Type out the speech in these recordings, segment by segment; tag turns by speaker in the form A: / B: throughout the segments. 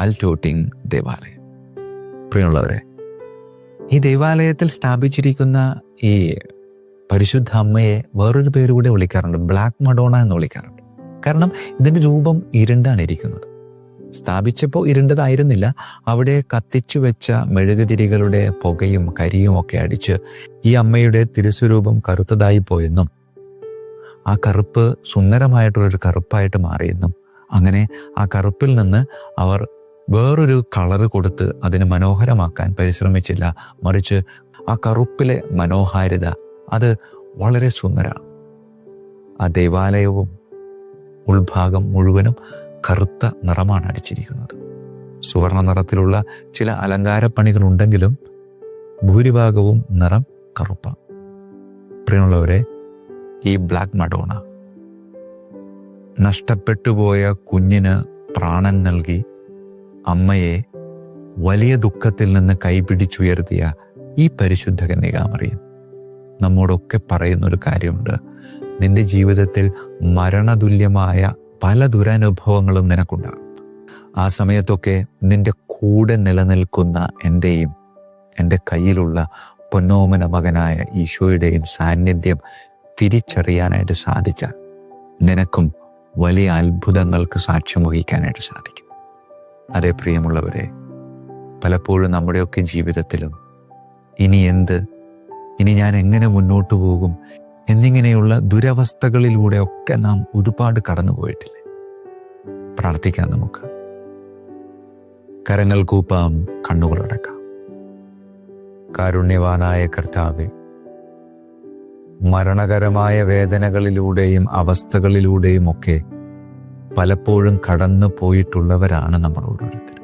A: അൽറ്റോട്ടിങ് ദേവാലയം. പ്രിയമുള്ളവരെ ഈ ദേവാലയത്തിൽ സ്ഥാപിച്ചിരിക്കുന്ന ഈ പരിശുദ്ധ അമ്മയെ വേറൊരു പേര് കൂടെ വിളിക്കാറുണ്ട് ബ്ലാക്ക് മഡോണ എന്ന് വിളിക്കാറുണ്ട്. കാരണം ഇതിന്റെ രൂപം ഇരുണ്ടാണ് ഇരിക്കുന്നത്. സ്ഥാപിച്ചപ്പോൾ ഇരുണ്ടതായിരുന്നില്ല. അവിടെ കത്തിച്ചു വെച്ച മെഴുകുതിരികളുടെ പുകയും കരിയും ഒക്കെ അടിച്ച് ഈ അമ്മയുടെ തിരുസ്വരൂപം കറുത്തതായി പോയെന്നും ആ കറുപ്പ് സുന്ദരമായിട്ടുള്ളൊരു കറുപ്പായിട്ട് മാറിയെന്നും അങ്ങനെ ആ കറുപ്പിൽ നിന്ന് അവർ വേറൊരു കളർ കൊടുത്ത് അതിനെ മനോഹരമാക്കാൻ പരിശ്രമിച്ചില്ല. മറിച്ച് ആ കറുപ്പിലെ മനോഹാരിത അത് വളരെ സുന്ദരമാണ് ആ ദേവാലയവും ഉൾഭാഗം മുഴുവനും കറുത്ത നിറമാണ് അടിച്ചിരിക്കുന്നത്. സുവർണ നിറത്തിലുള്ള ചില അലങ്കാരപ്പണികളുണ്ടെങ്കിലും ഭൂരിഭാഗവും നിറം കറുപ്പാണ് പ്രിയമുള്ളവരെ ഈ ബ്ലാക്ക് മഡോണ നഷ്ടപ്പെട്ടുപോയ കുഞ്ഞിന് പ്രാണൻ നൽകി അമ്മയെ വലിയ ദുഃഖത്തിൽ നിന്ന് കൈപിടിച്ചുയർത്തിയ ഈ പരിശുദ്ധ കന്യകാമറിയും നമ്മോടൊക്കെ പറയുന്നൊരു കാര്യമുണ്ട്. നിന്റെ ജീവിതത്തിൽ മരണതുല്യമായ പല ദുരനുഭവങ്ങളും നിനക്കുണ്ടാകും. ആ സമയത്തൊക്കെ നിന്റെ കൂടെ നിലനിൽക്കുന്ന എന്റെയും എന്റെ കയ്യിലുള്ള പൊന്നോമന മകനായ ഈശോയുടെയും സാന്നിധ്യം തിരിച്ചറിയാനായിട്ട് സാധിച്ച നിനക്കും വലിയ അത്ഭുതങ്ങൾക്ക് സാക്ഷ്യം വഹിക്കാനായിട്ട് സാധിക്കും. അതേ പ്രിയമുള്ളവരെ പലപ്പോഴും നമ്മുടെയൊക്കെ ജീവിതത്തിലും ഇനി എന്ത് ഇനി ഞാൻ എങ്ങനെ മുന്നോട്ട് പോകും എന്നിങ്ങനെയുള്ള ദുരവസ്ഥകളിലൂടെ ഒക്കെ നാം ഒരുപാട് കടന്നു പോയിട്ടില്ലേ പ്രാർത്ഥിക്കാം നമുക്ക്. കരങ്ങൾ കൂപ്പാം കണ്ണുകളടക്കാം കാരുണ്യവാനായ കർത്താവെ മരണകരമായ വേദനകളിലൂടെയും അവസ്ഥകളിലൂടെയും ഒക്കെ പലപ്പോഴും കടന്നു പോയിട്ടുള്ളവരാണ് നമ്മൾ ഓരോരുത്തരും.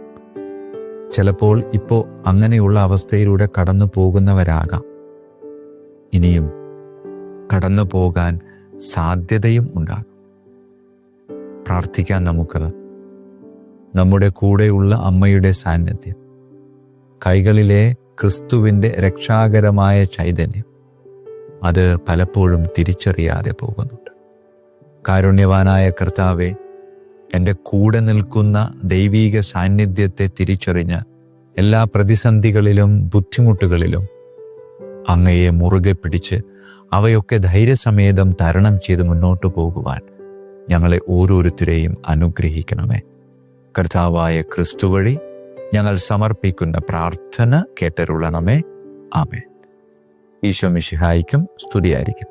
A: ചിലപ്പോൾ ഇപ്പോൾ അങ്ങനെയുള്ള അവസ്ഥയിലൂടെ കടന്നു പോകുന്നവരാകാം. ഇനിയും കടന്നു പോകാൻ സാധ്യതയും ഉണ്ടാകും. പ്രാർത്ഥിക്കാൻ നമുക്ക്. നമ്മുടെ കൂടെയുള്ള അമ്മയുടെ സാന്നിധ്യം. കൈകളിലെ ക്രിസ്തുവിന്റെ രക്ഷാകരമായ ചൈതന്യം. അത് പലപ്പോഴും തിരിച്ചറിയാതെ പോകുന്നുണ്ട്. കാരുണ്യവാനായ കർത്താവെ എന്റെ കൂടെ നിൽക്കുന്ന ദൈവീക സാന്നിധ്യത്തെ തിരിച്ചറിഞ്ഞ് എല്ലാ പ്രതിസന്ധികളിലും ബുദ്ധിമുട്ടുകളിലും അങ്ങയെ മുറുകെ പിടിച്ച് അവയൊക്കെ ധൈര്യസമേതം തരണം ചെയ്ത് മുന്നോട്ടു പോകുവാൻ ഞങ്ങളെ ഓരോരുത്തരെയും അനുഗ്രഹിക്കണമേ. കർത്താവായ ക്രിസ്തു വഴി ഞങ്ങൾ സമർപ്പിക്കുന്ന പ്രാർത്ഥന കേട്ടരുളണമേ. ആമേ ഈശോ മിഷിഹായിക്കും സ്തുതിയായിരിക്കും